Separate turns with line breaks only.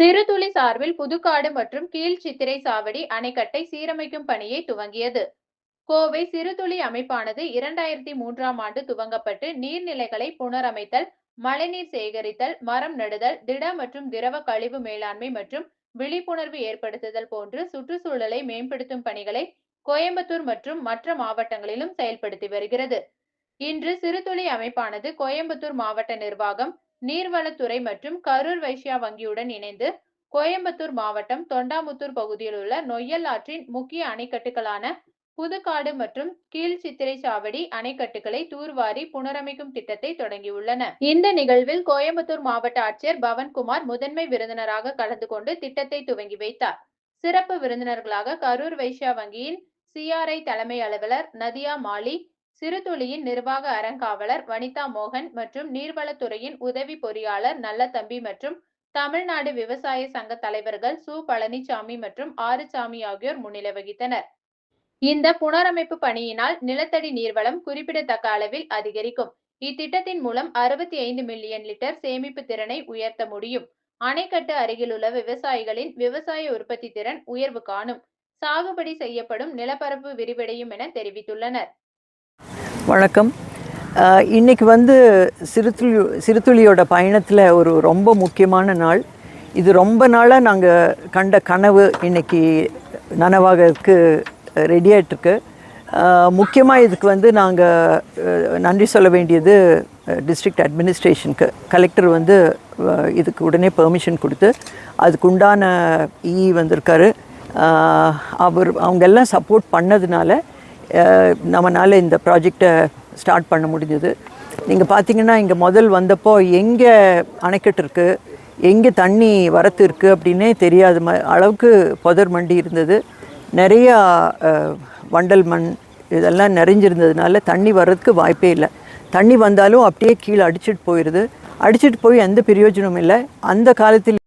சிறுதுளி சார்பில் புதுக்காடு மற்றும் கீழ் சித்திரை சாவடி அணைக்கட்டை சீரமைக்கும் பணியை துவங்கியது. கோவை சிறுதுளி அமைப்பானது இரண்டாயிரத்தி மூன்றாம் ஆண்டு துவங்கப்பட்டு நீர்நிலைகளை புனரமைத்தல் மழைநீர் சேகரித்தல் மரம் நடுதல் திட மற்றும் திரவ கழிவு மேலாண்மை மற்றும் விழிப்புணர்வு ஏற்படுத்துதல் போன்று சுற்றுச்சூழலை மேம்படுத்தும் பணிகளை கோயம்புத்தூர் மற்றும் மற்ற மாவட்டங்களிலும் செயல்படுத்தி வருகிறது. இன்று சிறுதுளி அமைப்பானது கோயம்புத்தூர் மாவட்ட நிர்வாகம் நீர்வளத்துறை மற்றும் கரூர் வைஷ்யா வங்கியுடன் இணைந்து கோயம்புத்தூர் மாவட்டம் தொண்டாமுத்தூர் பகுதியில் உள்ள நொய்யல் ஆற்றின் முக்கிய அணைக்கட்டுகளான புதுக்காடு மற்றும் கீழ் சித்திரை சாவடி அணைக்கட்டுகளை தூர்வாரி புனரமைக்கும் திட்டத்தை தொடங்கியுள்ளன. இந்த நிகழ்வில் கோயம்புத்தூர் மாவட்ட ஆட்சியர் பவன்குமார் முதன்மை விருந்தினராக கலந்து கொண்டு திட்டத்தை துவங்கி வைத்தார். சிறப்பு விருந்தினர்களாக கரூர் வைஷ்யா வங்கியின் சிஆர்ஐ தலைமை அலுவலர் நதியா மாலி சிறுதுளியின் நிர்வாக அறங்காவலர் வனிதா மோகன் மற்றும் நீர்வளத்துறையின் உதவி பொறியாளர் நல்லதம்பி மற்றும் தமிழ்நாடு விவசாய சங்க தலைவர்கள் சு. பழனிசாமி மற்றும் ஆறுசாமி ஆகியோர் முன்னிலை வகித்தனர். இந்த புனரமைப்பு பணியினால் நிலத்தடி நீர்வளம் குறிப்பிடத்தக்க அளவில் அதிகரிக்கும். இத்திட்டத்தின் மூலம் அறுபத்தி ஐந்து மில்லியன் லிட்டர் சேமிப்பு திறனை உயர்த்த முடியும். அணைக்கட்டு அருகிலுள்ள விவசாயிகளின் விவசாய உற்பத்தி திறன் உயர்வு காணும். சாகுபடி செய்யப்படும் நிலப்பரப்பு விரிவடையும் என தெரிவித்துள்ளனர்.
வணக்கம். இன்றைக்கி இன்னைக்கு வந்து சிறுத்துளி சிறுத்துளியோட பயணத்தில் ஒரு ரொம்ப முக்கியமான நாள். இது ரொம்ப நாளாக நாங்கள் கண்ட கனவு இன்னைக்கு நனவாகிறதுக்கு ரெடியாகிட்டுருக்கு முக்கியமாக இதுக்கு வந்து நாங்கள் நன்றி சொல்ல வேண்டியது டிஸ்ட்ரிக்ட் அட்மினிஸ்ட்ரேஷனுக்கு. கலெக்டர் வந்து இதுக்கு உடனே பெர்மிஷன் கொடுத்து அதுக்கு உண்டான இ e வந்திருக்காரு அவர் அவங்க எல்லாம் சப்போர்ட் பண்ணதுனால நம்மளால் இந்த ப்ராஜெக்டை ஸ்டார்ட் பண்ண முடிஞ்சது. நீங்கள் பார்த்தீங்கன்னா இங்கே முதல் வந்தப்போ எங்கே அணைக்கட்டு இருக்குது எங்கே தண்ணி வரத்து இருக்குது அப்படின்னே தெரியாத ம அளவுக்கு புதர் மண்டி இருந்தது. நிறையா வண்டல் மண் இதெல்லாம் நிறைஞ்சிருந்ததுனால தண்ணி வர்றதுக்கு வாய்ப்பே இல்லை. தண்ணி வந்தாலும் அப்படியே கீழே அடிச்சிட்டு போயிடுது அடிச்சிட்டு போய் எந்த பிரயோஜனமும் இல்லை. அந்த காலத்தில்